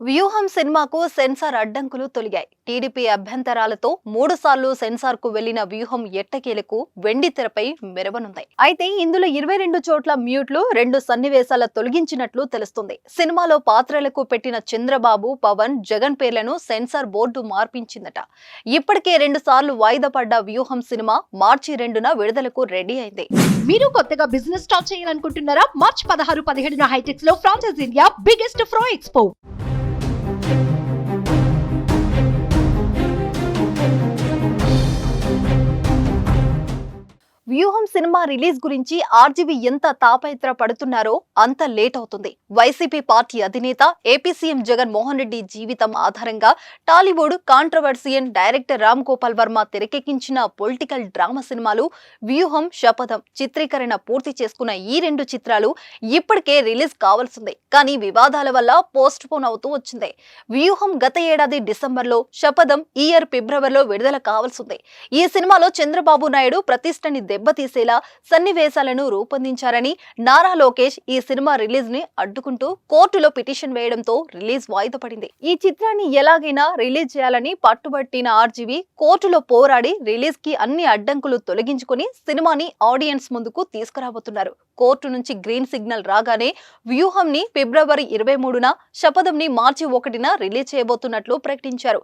వ్యూహం సినిమాకు సెన్సార్ అడ్డంకులు తొలిగాయి. టీడీపీ అభ్యంతరాలతో మూడు సార్లు సెన్సార్కు వెళ్ళిన వ్యూహం ఎట్టకేలకు వెండి తెరపై మెరవనుంది. అయితే ఇందులో ఇరవై రెండు చోట్ల మ్యూట్లు రెండు సన్నివేశాల తొలగించినట్లు తెలుస్తుంది. సినిమాలో పాత్రలకు పెట్టిన చంద్రబాబు పవన్ జగన్ పేర్లను సెన్సార్ బోర్డు మార్పించిందట. ఇప్పటికే రెండు సార్లు వాయిదా పడ్డ వ్యూహం సినిమా మార్చి రెండున విడుదలకు రెడీ అయింది. మీరు కొత్తగా బిజినెస్ స్టార్ట్ చేయాలనుకుంటున్నారా? మార్చ్ పదహారు పదిహేడున హైటెక్స్లో ఫ్రాన్సెస్ ఇండియా బిగ్గెస్ట్ ఫ్రో ఎక్స్పో. వ్యూహం సినిమా రిలీజ్ గురించి ఆర్జీవీ ఎంత తాపయత్ర పడుతున్నారో అంత లేట్ అవుతుంది. వైసీపీ పార్టీ అధినేత ఏపీ సీఎం జగన్ మోహన్ రెడ్డి జీవితం ఆధారంగా Tollywood controversial director Ram Gopal Varma తెరకెక్కించిన పొలిటికల్ డ్రామా సినిమాలు వ్యూహం శపథం చిత్రీకరణ పూర్తి చేసుకున్న ఈ రెండు చిత్రాలు ఇప్పటికే రిలీజ్ కావాల్సిందే. కానీ వివాదాల వల్ల పోస్ట్ పోన్ అవుతూ వచ్చింది. వ్యూహం గత ఏడాది డిసెంబర్లో శపథం ఈ ఇయర్ ఫిబ్రవరిలో విడుదల కావాల్సిందే. ఈ సినిమాలో చంద్రబాబు నాయుడు ప్రతిష్టని దెబ్బతీసేలా సన్నివేశాలను రూపొందించారని నారా లోకేష్ ఈ సినిమా రిలీజ్ని అడ్డుకుంటూ కోర్టులో పిటిషన్ వేయడంతో రిలీజ్ వాయిదా పడింది. ఈ చిత్రాన్ని ఎలాగైనా రిలీజ్ చేయాలని పట్టుబట్టిన ఆర్జీవి కోర్టులో పోరాడి రిలీజ్కి అన్ని అడ్డంకులు తొలగించుకొని సినిమాని ఆడియన్స్ ముందుకు తీసుకురాబోతున్నారు. కోర్టు నుంచి గ్రీన్ సిగ్నల్ రాగానే వ్యూహం ని ఫిబ్రవరి ఇరవై మూడున శపథం ని మార్చి ఒకటిన రిలీజ్ చేయబోతున్నట్లు ప్రకటించారు.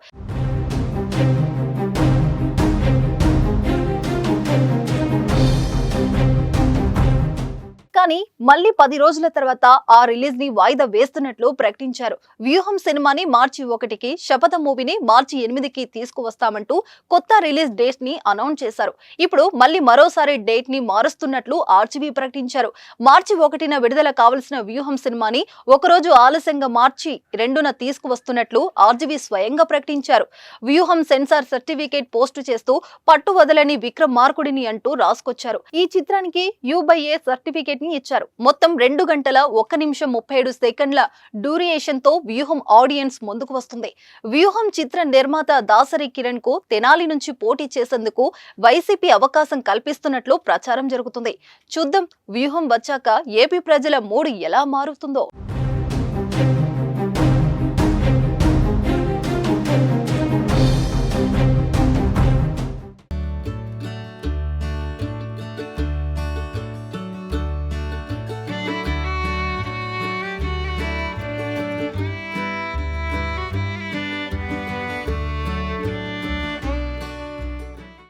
కానీ మళ్ళీ పది రోజుల తర్వాత ఆ రిలీజ్ని వాయిదా వేస్తున్నట్లు ప్రకటించారు. వ్యూహం సినిమాని మార్చి ఒకటికి శపథ మూవీని మార్చి ఎనిమిదికి తీసుకువస్తామంటూ కొత్త రిలీజ్ డేట్ని అనౌన్స్ చేశారు. ఇప్పుడు మళ్ళీ మరోసారి డేట్ని మారుస్తున్నట్లు ఆర్జీవీ ప్రకటించారు. మార్చి ఒకటిన విడుదల కావలసిన వ్యూహం సినిమాని ఒకరోజు ఆలస్యంగా మార్చి రెండున తీసుకువస్తున్నట్లు ఆర్జీవీ స్వయంగా ప్రకటించారు. వ్యూహం సెన్సార్ సర్టిఫికేట్ పోస్టు చేస్తూ పట్టు వదలని విక్రమ్ మార్కుడిని అంటూ రాసుకొచ్చారు. ఈ చిత్రానికి యూబైఏ సర్టిఫికేట్ని ఇచ్చారు. మొత్తం రెండు గంటల ఒక్క నిమిషం ముప్పై ఏడు సెకండ్ల డ్యూరియేషన్తో వ్యూహం ఆడియన్స్ ముందుకు వస్తుంది. వ్యూహం చిత్ర నిర్మాత దాసరి కిరణ్కు తెనాలి నుంచి పోటీ చేసేందుకు వైసీపీ అవకాశం కల్పిస్తున్నట్లు ప్రచారం జరుగుతుంది. చూద్దాం వ్యూహం వచ్చాక ఏపీ ప్రజల మూడు ఎలా మారుతుందో.